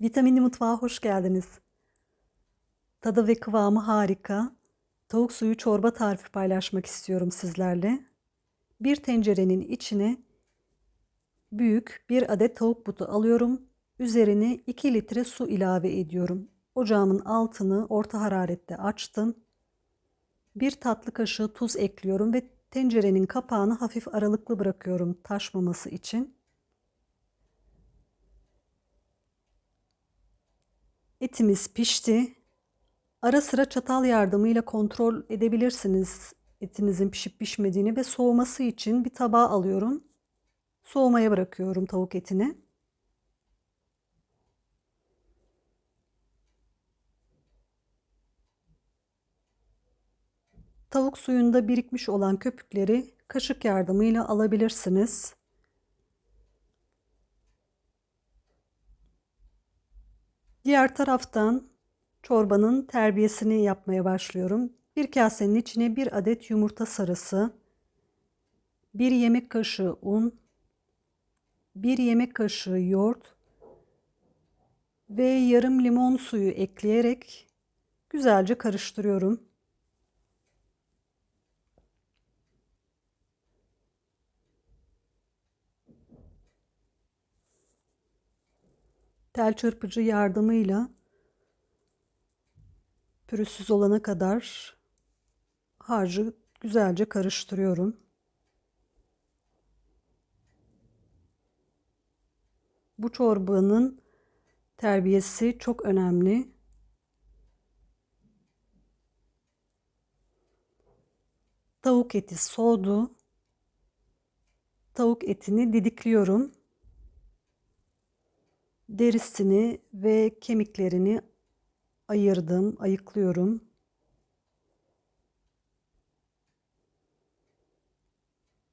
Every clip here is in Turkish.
Vitaminli mutfağa hoş geldiniz. Tadı ve kıvamı harika. Tavuk suyu çorba tarifi paylaşmak istiyorum sizlerle. Bir tencerenin içine büyük bir adet tavuk butu alıyorum. Üzerine 2 litre su ilave ediyorum. Ocağımın altını orta hararette açtım. Bir tatlı kaşığı tuz ekliyorum ve tencerenin kapağını hafif aralıklı bırakıyorum taşmaması için. Etimiz pişti. Ara sıra çatal yardımıyla kontrol edebilirsiniz etinizin pişip pişmediğini ve soğuması için bir tabağa alıyorum. Soğumaya bırakıyorum tavuk etini. Tavuk suyunda birikmiş olan köpükleri kaşık yardımıyla alabilirsiniz. Diğer taraftan çorbanın terbiyesini yapmaya başlıyorum. Bir kasenin içine bir adet yumurta sarısı, bir yemek kaşığı un, bir yemek kaşığı yoğurt ve yarım limon suyu ekleyerek güzelce karıştırıyorum. Tel çırpıcı yardımıyla pürüzsüz olana kadar harcı güzelce karıştırıyorum. Bu çorbanın terbiyesi çok önemli. Tavuk eti soğudu. Tavuk etini didikliyorum derisini ve kemiklerini ayırdım, ayıklıyorum.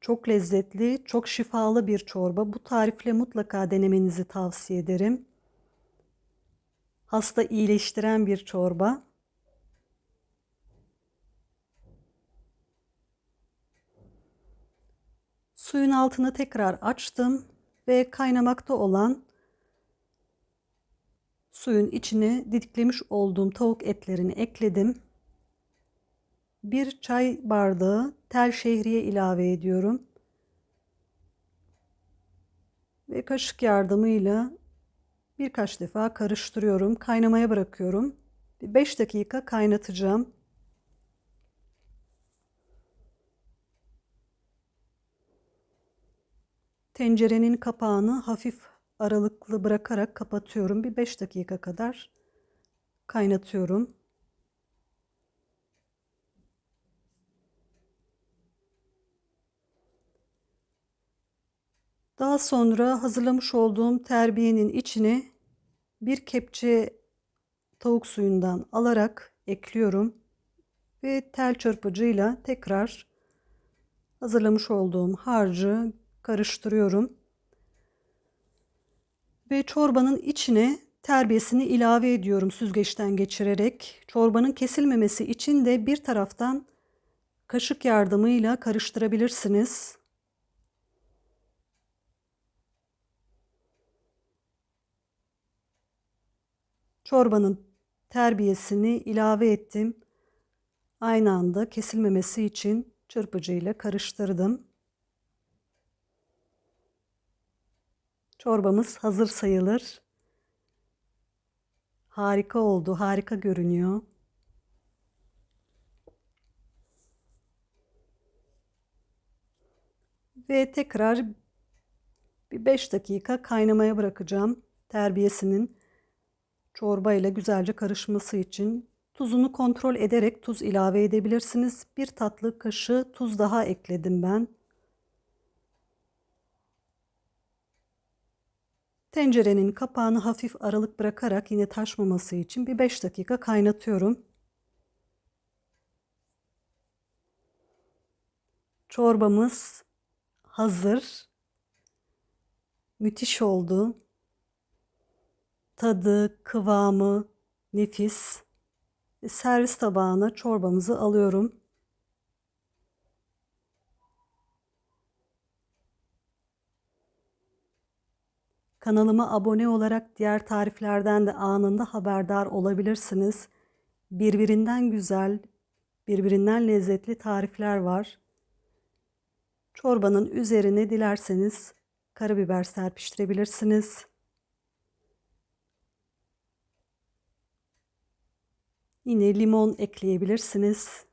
Çok lezzetli, çok şifalı bir çorba. Bu tarifle mutlaka denemenizi tavsiye ederim. Hasta iyileştiren bir çorba. Suyun altını tekrar açtım ve kaynamakta olan Suyun içine didiklemiş olduğum tavuk etlerini ekledim. Bir çay bardağı tel şehriye ilave ediyorum. Ve kaşık yardımıyla birkaç defa karıştırıyorum. Kaynamaya bırakıyorum. 5 dakika kaynatacağım. Tencerenin kapağını hafif aralıklı bırakarak kapatıyorum. Bir 5 dakika kadar kaynatıyorum. Daha sonra hazırlamış olduğum terbiyenin içine bir kepçe tavuk suyundan alarak ekliyorum ve tel çırpıcıyla tekrar hazırlamış olduğum harcı karıştırıyorum ve çorbanın içine terbiyesini ilave ediyorum süzgeçten geçirerek. Çorbanın kesilmemesi için de bir taraftan kaşık yardımıyla karıştırabilirsiniz. Çorbanın terbiyesini ilave ettim. Aynı anda kesilmemesi için çırpıcıyla karıştırdım. Çorbamız hazır sayılır. Harika oldu, harika görünüyor. Ve tekrar bir 5 dakika kaynamaya bırakacağım. Terbiyesinin çorba ile güzelce karışması için tuzunu kontrol ederek tuz ilave edebilirsiniz. Bir tatlı kaşığı tuz daha ekledim ben. Tencerenin kapağını hafif aralık bırakarak yine taşmaması için bir 5 dakika kaynatıyorum. Çorbamız hazır. Müthiş oldu. Tadı, kıvamı nefis. Servis tabağına çorbamızı alıyorum. Kanalıma abone olarak diğer tariflerden de anında haberdar olabilirsiniz. Birbirinden güzel, birbirinden lezzetli tarifler var. Çorbanın üzerine dilerseniz karabiber serpiştirebilirsiniz. Yine limon ekleyebilirsiniz.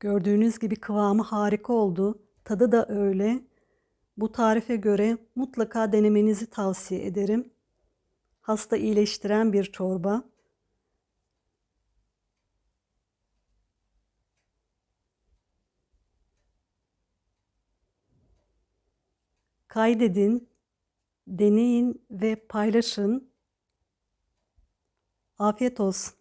Gördüğünüz gibi kıvamı harika oldu. Tadı da öyle. Bu tarife göre mutlaka denemenizi tavsiye ederim. Hasta iyileştiren bir çorba. Kaydedin, deneyin ve paylaşın. Afiyet olsun.